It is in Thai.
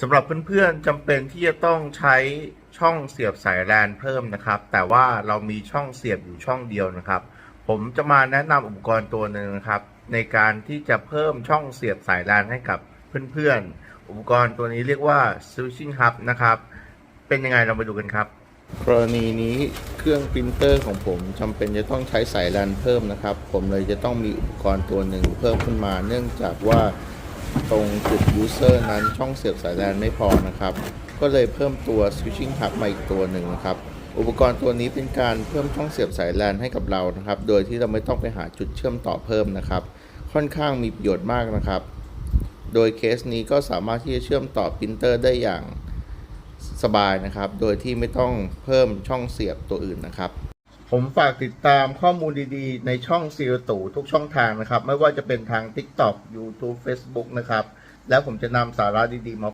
สำหรับเพื่อนๆจำเป็นที่จะต้องใช้ช่องเสียบสายแลนเพิ่มนะครับ แต่ว่าเรามีช่องเสียบอยู่ช่องเดียวนะครับ ผมจะมาแนะนำอุปกรณ์ตัวหนึ่งนะครับ ในการที่จะเพิ่มช่องเสียบสายแลนให้กับเพื่อนๆ อุปกรณ์ตัวนี้เรียกว่า switching hub นะครับ เป็นยังไงเรามาดูกันครับกรณีนี้เครื่องปรินเตอร์ของผมจำเป็นจะต้องใช้สายแลนเพิ่มนะครับ ผมเลยจะต้องมีอุปกรณ์ตัวหนึ่งเพิ่มขึ้นมา เนื่องจากว่า ตรงจุด user นั้นช่องเสียบสายแลนไม่พอนะครับ ก็เลยเพิ่มตัว switching hub มาอีกตัวหนึ่งนะครับ อุปกรณ์ตัวนี้เป็นการเพิ่มช่องเสียบสายแลนให้กับเรานะครับ โดยที่เราไม่ต้องไปหาจุดเชื่อมต่อเพิ่มนะครับ ค่อนข้างมีประโยชน์มากนะครับ โดยเคสนี้ก็สามารถที่จะเชื่อมต่อปรินเตอร์ได้อย่างสบายนะครับ โดยที่ไม่ต้องเพิ่มช่องเสียบตัวอื่นนะครับ ผมฝากติดตามข้อมูลดีๆ ในช่องซีรตูทุกช่องทางนะครับ ไม่ว่าจะเป็นทาง TikTok YouTube Facebook นะครับ แล้วผมจะนำสาระดีๆมา